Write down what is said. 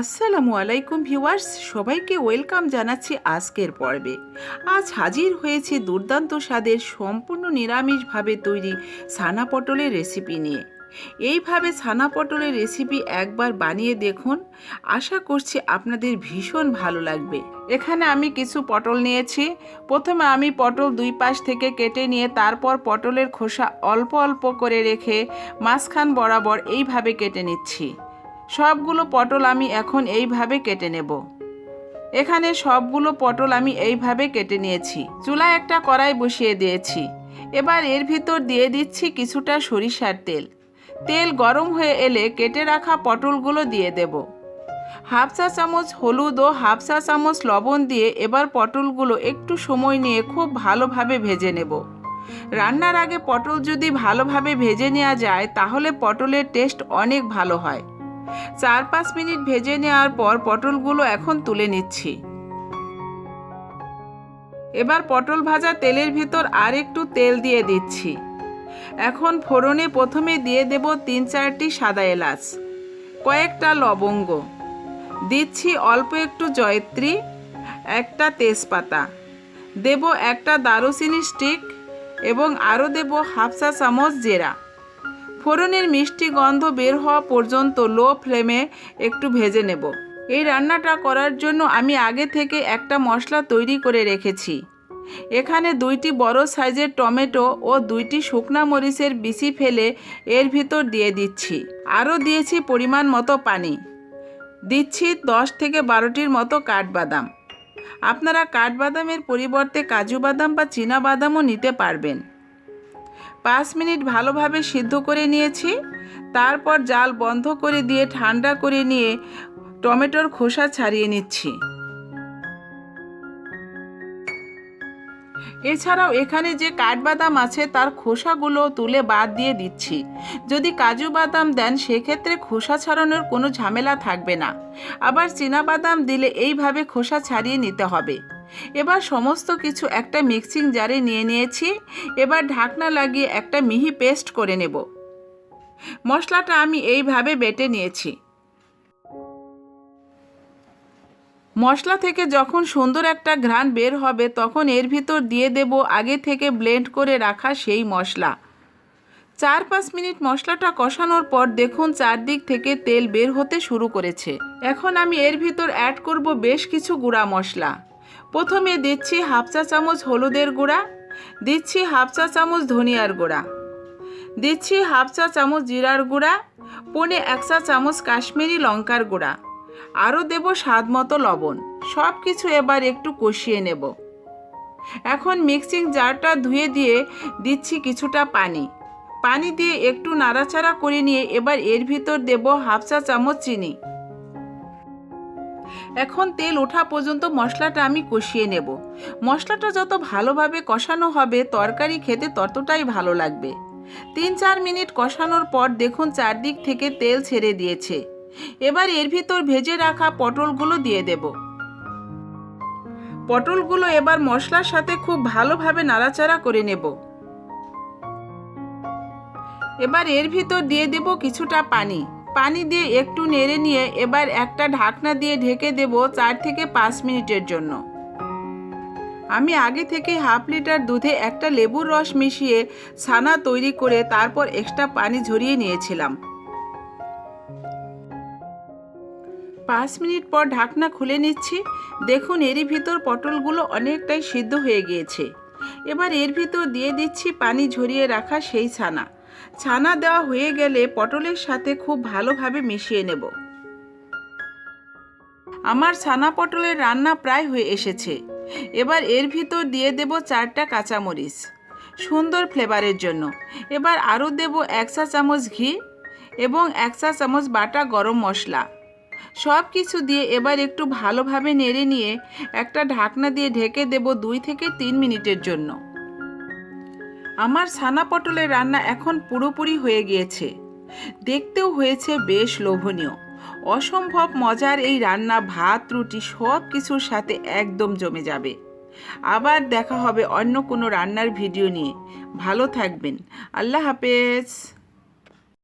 আসসালামু আলাইকুম ভিউয়ার্স, সবাইকে ওয়েলকাম জানাচ্ছি আজকের পর্বে। আজ হাজির হয়েছে দুর্দান্ত স্বাদের সম্পূর্ণ নিরামিষভাবে তৈরি ছানা পটলের রেসিপি নিয়ে। এইভাবে ছানা পটলের রেসিপি একবার বানিয়ে দেখুন। আশা করছি আপনাদের ভীষণ ভালো লাগবে। এখানে আমি কিছু পটল নিয়েছি। প্রথমে আমি পটল দুই পাশ থেকে কেটে নিয়ে তারপর পটলের খোসা অল্প অল্প করে রেখে মাঝখান বরাবর এইভাবে কেটে নিচ্ছি। সবগুলো পটল আমি এখন এইভাবে কেটে নেব। এখানে সবগুলো পটল আমি এইভাবে কেটে নিয়েছি। চুলায় একটা কড়াই বসিয়ে দিয়েছি। এবার এর ভিতর দিয়ে দিচ্ছি কিছুটা সরিষার তেল। তেল গরম হয়ে এলে কেটে রাখা পটলগুলো দিয়ে দেব। হাফ চা চামচ হলুদ ও হাফ চা চামচ লবণ দিয়ে এবার পটলগুলো একটু সময় নিয়ে খুব ভালোভাবে ভেজে নেব। রান্নার আগে পটল যদি ভালোভাবে ভেজে নেওয়া যায়, তাহলে পটলের টেস্ট অনেক ভালো হয়। চার পাঁচ মিনিট ভেজে নেওয়ার পর পটলগুলো এখন তুলে নিচ্ছি। এবার পটল ভাজা তেলের ভিতর আর একটু তেল দিয়ে দিচ্ছি। এখন ফোড়নে প্রথমে দিয়ে দেব তিন চারটি সাদা এলাচ, কয়েকটা লবঙ্গ, দিচ্ছি অল্প একটু জয়ত্রী, একটা তেজপাতা, দেব একটা দারুচিনি স্টিক এবং আরও দেব হাফ চা চামচ জেরা। ফোড়নের মিষ্টি গন্ধ বের হওয়া পর্যন্ত লো ফ্লেমে একটু ভেজে নেব। এই রান্নাটা করার জন্য আমি আগে থেকে একটা মশলা তৈরি করে রেখেছি। এখানে দুইটি বড় সাইজের টমেটো ও দুইটি শুকনা মরিচের বিচি ফেলে এর ভিতর দিয়ে দিচ্ছি। আরও দিয়েছি পরিমাণ মতো পানি। দিচ্ছি দশ থেকে বারোটির মতো কাঠবাদাম। আপনারা কাঠবাদামের পরিবর্তে কাজু বাদাম বা চীনা বাদামও নিতে পারবেন। পাঁচ মিনিট ভালোভাবে সিদ্ধ করে নিয়েছি। তারপর জাল বন্ধ করে দিয়ে ঠান্ডা করে নিয়ে টমেটোর খোসা ছাড়িয়ে নিচ্ছি। এছাড়াও এখানে যে কাঠবাদাম আছে, তার খোসাগুলো তুলে বাদ দিয়ে দিচ্ছি। যদি কাজু বাদাম দেন, সেক্ষেত্রে খোসা ছাড়ানোর কোনো ঝামেলা থাকবে না। আবার বাদাম দিলে এইভাবে খোসা ছাড়িয়ে নিতে হবে। এবার সমস্ত কিছু একটা মিক্সিং জারে নিয়ে নিয়েছি। এবার ঢাকনা লাগিয়ে একটা মিহি পেস্ট করে নেব। মশলাটা আমি এইভাবে বেটে নিয়েছি। মশলা থেকে যখন সুন্দর একটা ঘ্রাণ বের হবে, তখন এর ভিতর দিয়ে দেব আগে থেকে ব্লেন্ড করে রাখা সেই মশলা। চার পাঁচ মিনিট মশলাটা কষানোর পর দেখুন চারদিক থেকে তেল বের হতে শুরু করেছে। এখন আমি এর ভিতর অ্যাড করব বেশ কিছু গুঁড়া মশলা। প্রথমে দিচ্ছি হাফ চা চামচ হলুদের গুঁড়া, দিচ্ছি হাফ চা চামচ ধনিয়ার গুঁড়া, দিচ্ছি হাফ চা চামচ জিরার গুঁড়া, পনে এক চা চামচ কাশ্মীরি লঙ্কার গুঁড়া। আরও দেব স্বাদ মতো লবণ। সব কিছু এবার একটু কষিয়ে নেব। এখন মিক্সিং জারটা ধুয়ে দিয়ে দিচ্ছি কিছুটা পানি। পানি দিয়ে একটু নাড়াচাড়া করে নিয়ে এবার এর ভিতর দেব হাফ চা চামচ চিনি। এখন তেল ওঠা পর্যন্ত মশলাটা আমি কষিয়ে নেব। মশলাটা যত ভালোভাবে কষানো হবে, তরকারি খেতে ততটাই ভালো লাগবে। তিন চার মিনিট কষানোর পর দেখুন চারদিক থেকে তেল ছেড়ে দিয়েছে। এবার এর ভিতর ভেজে রাখা পটলগুলো দিয়ে দেব। পটলগুলো এবার মশলার সাথে খুব ভালোভাবে নাড়াচাড়া করে নেব। এবার এর ভিতর দিয়ে দেব কিছুটা পানি। পানি দিয়ে একটু নেড়ে নিয়ে এবার একটা ঢাকনা দিয়ে ঢেকে দেব চার থেকে পাঁচ মিনিটের জন্য। আমি আগে থেকে হাফ লিটার দুধে একটা লেবুর রস মিশিয়ে ছানা তৈরি করে তারপর এক্সট্রা পানি ঝরিয়ে নিয়েছিলাম। পাঁচ মিনিট পর ঢাকনা খুলে নিচ্ছি। দেখুন, এরই ভিতর পটলগুলো অনেকটাই সিদ্ধ হয়ে গিয়েছে। এবার এর ভিতর দিয়ে দিচ্ছি পানি ঝরিয়ে রাখা সেই ছানা। ছানা দেওয়া হয়ে গেলে পটলের সাথে খুব ভালোভাবে মিশিয়ে নেব। আমার ছানা পটলের রান্না প্রায় হয়ে এসেছে। এবার এর ভিতর দিয়ে দেব চারটা কাঁচামরিচ। সুন্দর ফ্লেভারের জন্য। এবার আরও দেব এক চা চামচ ঘি এবং এক চা চামচ বাটা গরম মশলা। সব কিছু দিয়ে এবার একটু ভালোভাবে নেড়ে নিয়ে একটা ঢাকনা দিয়ে ঢেকে দেব দুই থেকে তিন মিনিটের জন্য। আমার ছানা পটলের রান্না এখন পুরোপুরি হয়ে গিয়েছে। দেখতেও হয়েছে বেশ লোভনীয়। অসম্ভব মজার এই রান্না, ভাত, রুটি সব কিছুর সাথে একদম জমে যাবে। আবার দেখা হবে অন্য কোনো রান্নার ভিডিও নিয়ে। ভালো থাকবেন। আল্লাহ হাফেজ।